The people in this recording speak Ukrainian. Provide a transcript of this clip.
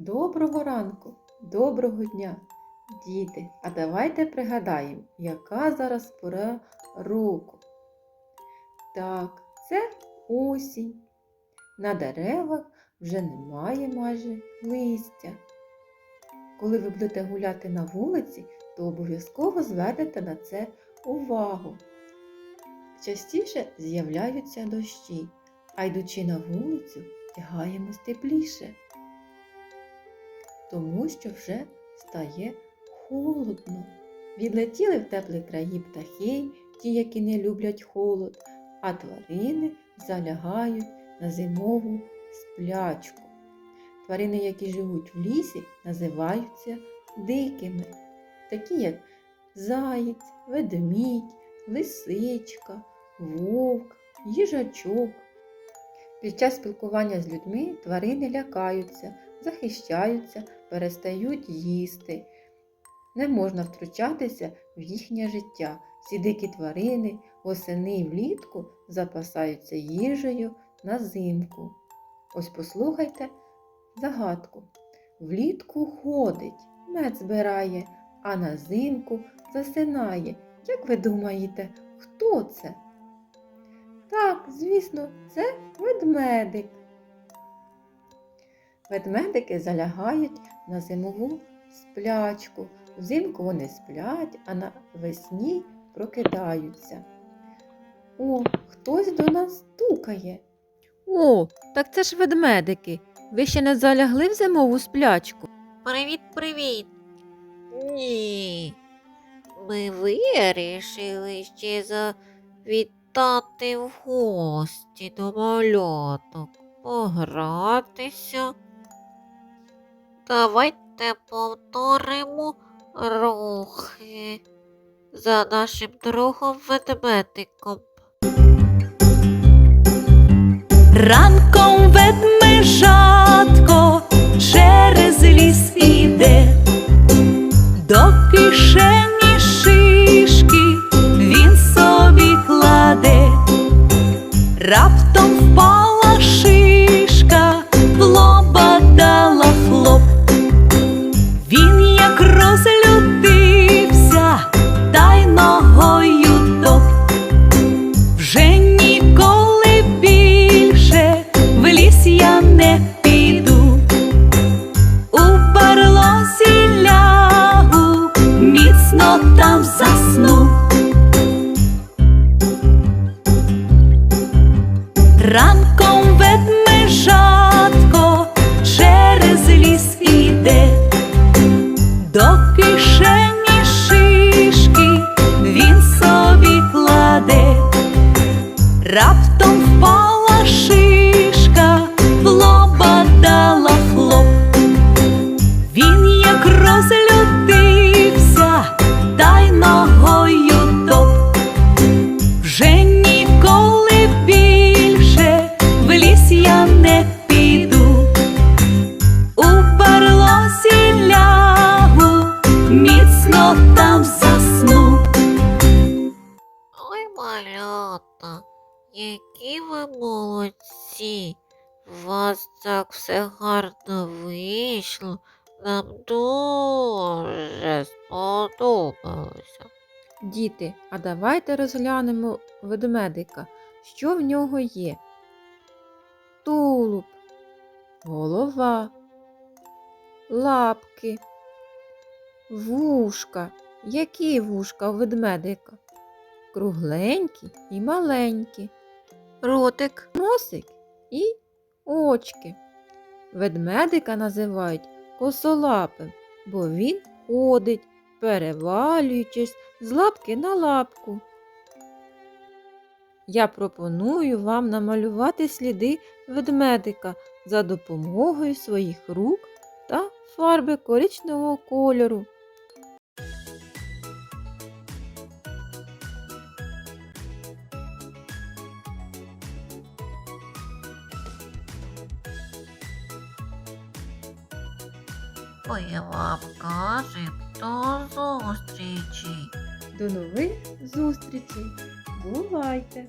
Доброго ранку, доброго дня, діти. А давайте пригадаємо, яка зараз пора року. Так, це осінь. На деревах вже немає майже листя. Коли ви будете гуляти на вулиці, то обов'язково звернете на це увагу. Частіше з'являються дощі, а йдучи на вулицю, тягаємось тепліше тому що вже стає холодно. Відлетіли в теплі краї птахи, ті, які не люблять холод, а тварини залягають на зимову сплячку. Тварини, які живуть в лісі, називаються дикими, такі як заєць, ведмідь, лисичка, вовк, їжачок. Під час спілкування з людьми тварини лякаються, захищаються, перестають їсти. Не можна втручатися в їхнє життя. Всі дикі тварини восени і влітку запасаються їжею на зимку. Ось послухайте загадку. Влітку ходить, мед збирає, а на зимку засинає. Як ви думаєте, хто це? Так, звісно, це ведмедик. Ведмедики залягають на зимову сплячку. Взимку вони сплять, а навесні прокидаються. О, хтось до нас стукає. О, так це ж ведмедики. Ви ще не залягли в зимову сплячку? Привіт, привіт. Ні. Ми вирішили ще завітати в гості до маляток, погратися. Давайте повторимо рухи за нашим другом ведмедиком. Ранком ведмежатко через ліс іде, до кишені Ранком ведмежатко через ліс іде, до кишені шишки він собі кладе. Раптом які ви молодці. У вас так все гарно вийшло. Нам дуже сподобалося. Діти, а давайте розглянемо ведмедика. Що в нього є? Тулуб, голова, лапки, вушка. Які вушка у ведмедика? Кругленькі і маленькі, ротик, носик і очки. Ведмедика називають косолапим, бо він ходить, перевалюючись з лапки на лапку. Я пропоную вам намалювати сліди ведмедика за допомогою своїх рук та фарби коричневого кольору. Ой, вам кажем до зустрічі. До нових зустрічей! Бувайте!